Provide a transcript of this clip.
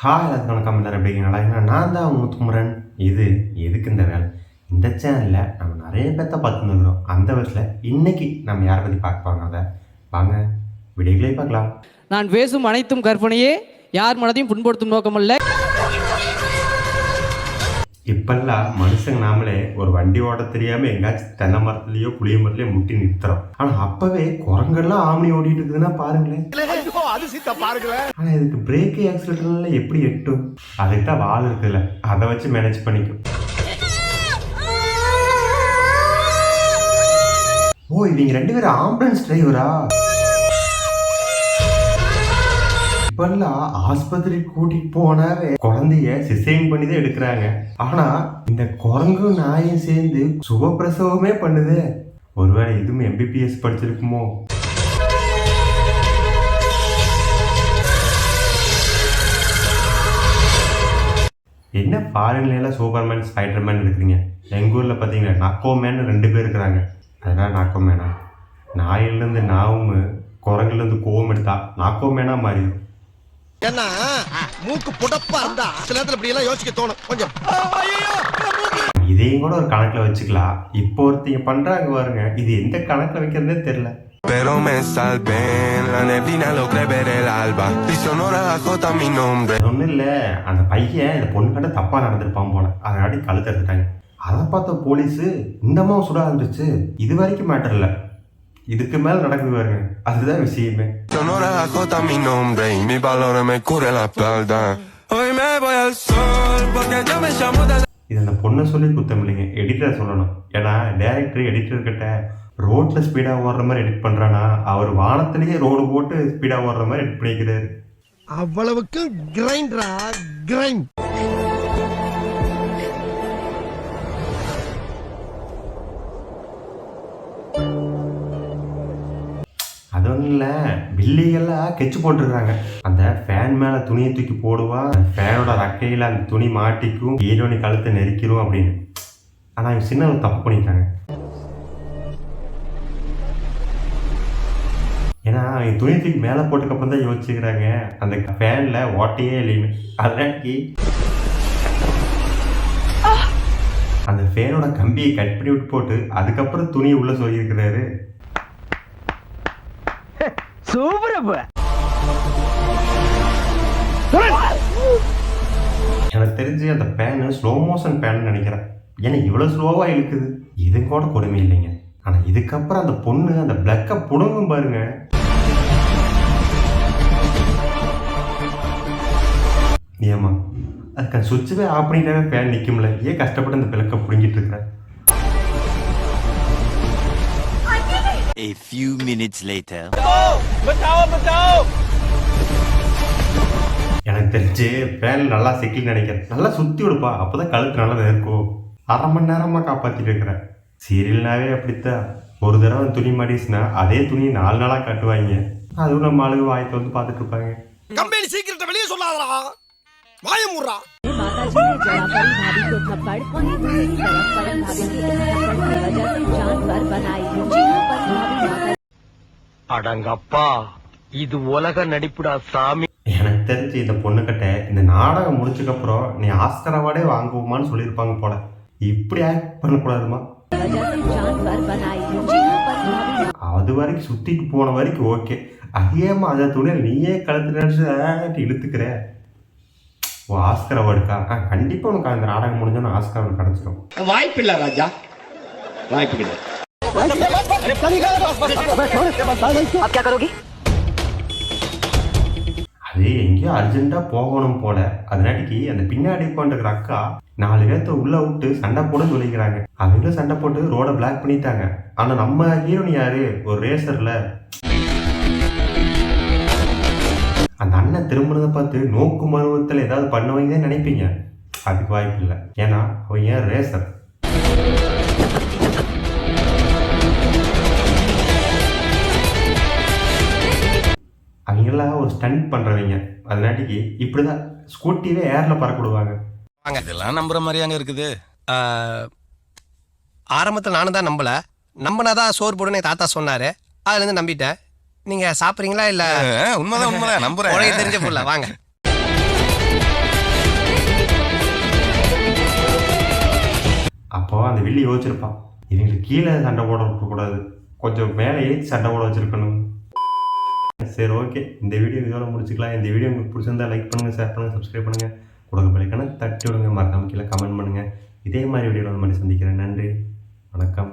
Hi எல்லாத்துக்கும் வணக்கம். எல்லாரும் எப்படி நல்லா இருக்கீங்களா? நான் தான் உங்க முத்துக்குமரன். இது எதுக்கு இந்த வேலை? இந்த சேனலில் நம்ம நிறைய பேர்த்த பார்த்துருக்குறோம் அந்த வயசில் இன்னைக்கு நம்ம யாரை பற்றி பார்க்க போகிறோம் அதை? வாங்க வீடியோக்களே பார்க்கலாம். நான் பேசும் அனைத்தும் கற்பனையே. யார் மனதையும் புண்படுத்தும் நோக்கமல்ல. இப்பெல்லாம் மனுஷங்க நாமளே ஒரு வண்டி ஓட தெரியாமல் எங்காச்சும் தென்னை மரத்துலயோ புளிய மரத்துலையோ முட்டி நிறுத்துறோம். ஆனால் அப்போவே குரங்கெல்லாம் ஆம்னி ஓடிட்டு இருக்குதுன்னா பாருங்களேன். ஆனால் இதுக்கு பிரேக் ஆக்சிலேட்டர்ல எப்படி எட்டும்? அதுக்கு தான் வால் இருக்குல்ல அதை வச்சு மேனேஜ் பண்ணிக்கும். ஓ இவங்க ரெண்டு பேரும் ஆம்புலன்ஸ் டிரைவரா இப்பெல்லாம் ஆஸ்பத்திரி கூட்டிட்டு போனாவே குழந்தைய சிசைன் பண்ணி தான் எடுக்கிறாங்க. ஆனா இந்த குரங்கும் நாயும் சேர்ந்து சுகப்பிரசவமே பண்ணுது. ஒருவேளை இதுவும் எம்பிபிஎஸ் படிச்சிருக்குமோ? என்ன ஃபாரின்ல எல்லாம் சூப்பர்மேன் ஸ்பைடர்மேன் இருக்கிறீங்க எங்கள் ஊரில் பார்த்தீங்கன்னா நக்கோமேன் ரெண்டு பேர் இருக்கிறாங்க. அதெல்லாம் நாக்கோமேனா நாயிலேருந்து நாவும் குரங்குலேருந்து கோவம் எடுத்தா நாக்கோமேனா மாறிடும். ஏன்னா மூக்கு புடப்பா இருந்தா சில நேரத்துல இப்படி எல்லாம் யோசிக்க தோணும். கொஞ்சம். இதையும் கூட ஒரு கணக்கில் வச்சுக்கலாம் இப்போ ஒருத்தங்க பண்ணுறாங்க பாருங்க. இது எந்த கணக்கில் வைக்கிறதே தெரில Pero me salvé en la neblina, logré ver el alba. Y sonora agota mi nombre. ஒன்றும் இல்லை. அந்த பையன் இந்த பொண்ணு கிட்ட தப்பாக நடந்திருப்பான் போல. அதனாடி கழுத்து எடுத்துட்டாங்க. அதை பார்த்த போலீஸு இந்தம்மா சுட ஆரம்பிச்சு இது வரைக்கும் மேட்டர் இல்லை. இதுக்கு மேல நடக்குது பாருங்க. அதுதான் விஷயமே. இது அந்த பொண்ணை சொல்லி குத்தம் இல்லைங்க. எடிட்டர் சொல்லணும். ஏன்னா டேரக்டர் எடிட்டர் கிட்ட ரோட்ல ஸ்பீடாக ஓடுற மாதிரி எடிட் பண்றானா அவர் வானத்திலேயே ரோடு போட்டு ஸ்பீடாக ஓடுற மாதிரி எடிட் பண்ணிக்கிறாரு. அவ்வளவுக்கு கிரைண்டரா கிரைண்ட் இல்லை. பில்லிகள்லாம் கெச்சு போட்டிருக்காங்க. அந்த ஃபேன் மேலே துணியை தூக்கி போடுவா ஃபேனோட ரக்கையில் அந்த துணி மாட்டிக்கும் ஹீரோனி கழுத்தை நெரிக்கிறோம் அப்படின்னு. ஆனால் இவங்க சின்ன ஒரு தப்பு பண்ணிட்டாங்க. ஏன்னா அவங்க துணி தூக்கி மேலே போட்டுக்கப்புறம் தான் யோசிச்சுக்கிறாங்க. அந்த ஃபேனில் ஓட்டையே இல்லையுமே அதனாக்கி அந்த ஃபேனோட கம்பியை கட் பண்ணி விட்டு போட்டு அதுக்கப்புறம் துணியை உள்ளே சொல்லியிருக்கிறாரு எனக்கு தெரிஞ்சு அந்த பேனு ஸ்லோ மோஷன் பேனு நினைக்கிறேன். ஏன்னா இவ்வளோ ஸ்லோவாக இழுக்குது. இது கூட கொடுமை இல்லைங்க. ஆனால் இதுக்கப்புறம் அந்த பொண்ணு அந்த பிளக்கை புடுங்கும் பாருங்க. ஏமா அதுக்கு அந்த சுவிட்சவே ஆஃப் பண்ணிட்டாவே ஃபேன் நிற்கும்ல ஏன் கஷ்டப்பட்டு அந்த பிளக்கை பிடுங்கிட்டு இருக்கிறேன் A few minutes later. எனக்கு தெரிஞ்சு வேலை நல்லா சிக்கின்னு நினைக்கிறேன். நல்லா சுற்றி விடுப்பா. அப்போ தான் கழுத்து நல்லா இருக்கும் அரை மணி நேரமாக காப்பாற்றிட்டு இருக்கிறேன். சீரியல்னாவே அப்படித்தான். ஒரு தடவை துணி மாட்டிச்சுன்னா அதே துணி நாலு நாளாக காட்டுவாங்க. அதுவும் நம்ம ஆளுக்கு வாயத்தை வந்து பார்த்துட்டு இருப்பாங்க. கம்பெனி சீக்கிரத்தை வெளியே சொல்லாதடா. வாய மூடுறா. மாதாஜி அடங்கப்பா இது உலக நடிப்புடா சாமி. எனக்கு தெரிஞ்சு இந்த பொண்ணுகிட்ட இந்த நாடகம் முடிச்சக்கப்புறம் நீ ஆஸ்கர் அவார்டே வாங்குவோமான்னு சொல்லியிருப்பாங்க போல. இப்படி ஆக்ட் பண்ணக்கூடாதுமா? அது வரைக்கும் சுத்திட்டு போன வரைக்கும் ஓகே அதேமா அதை துணியில் நீயே கழுத்து நினச்சி இழுத்துக்கிற. ஓ ஆஸ்கர் அவார்டுக்கா ஆ கண்டிப்பாக உனக்கு அந்த நாடகம் முடிஞ்சோன்னு ஆஸ்கர் அவார்டு கிடச்சிடும் வாய்ப்பு இல்லை ராஜா. வாய்ப்பு கிடையாது. அது எங்கேயோ அர்ஜென்ட்டாக போகணும் போல. அதனாட்டிக்கு அந்த பின்னாடி உட்காந்துருக்கிற அக்கா நாலு பேர்த்த உள்ள விட்டு சண்டை போட சொல்லிக்கிறாங்க. அவங்களும் சண்டை போட்டு ரோட பிளாக் பண்ணிட்டாங்க. ஆனால் நம்ம ஹீரோனி யாரு? ஒரு ரேசர்ல அந்த அண்ணன் திரும்பினதை பார்த்து நோக்கு மருவத்தில் ஏதாவது பண்ணுவீங்கன்னு நினைப்பீங்க. அதுக்கு வாய்ப்பு இல்லை ஏன்னா ஏன் ரேசர் பண்ணுவாங்கல்ல ஒரு ஸ்டண்ட் பண்ணுறவங்க அதனாட்டிக்கு இப்படி தான் ஸ்கூட்டியே ஏரில் பறக்க விடுவாங்க இதெல்லாம் நம்புற மாதிரியாங்க இருக்குது. ஆரம்பத்தில் நானும் தான் நம்பலை. நம்பினாதான் சோறு போடுன்னு தாத்தா சொன்னார். அதுலேருந்து நம்பிட்டேன். நீங்கள் சாப்பிட்றீங்களா இல்லை? உண்மைதான் உண்மைதான். நம்புறேன். உடனே தெரிஞ்ச புள்ள வாங்க. அப்போ அந்த வெள்ளி யோசிச்சிருப்பான். இவங்களுக்கு கீழே சண்டை போட கூடாது கொஞ்சம் மேலே ஏற்றி சண்டை போட வச்சுருக்கணும். சரி ஓகே இந்த வீடியோ இதோட முடிச்சுக்கலாம். இந்த வீடியோ உங்களுக்கு பிடிச்சிருந்தா லைக் பண்ணுங்கள் ஷேர் பண்ணுங்கள் சப்ஸ்கிரைப் பண்ணுங்கள் கொடுக்க பிள்ளைக்கான தட்டி விடுங்க. மறக்காம கீழே கமெண்ட் பண்ணுங்கள் இதே மாதிரி வீடியோவில் வந்து மாதிரி சந்திக்கிறேன். நன்றி. வணக்கம்.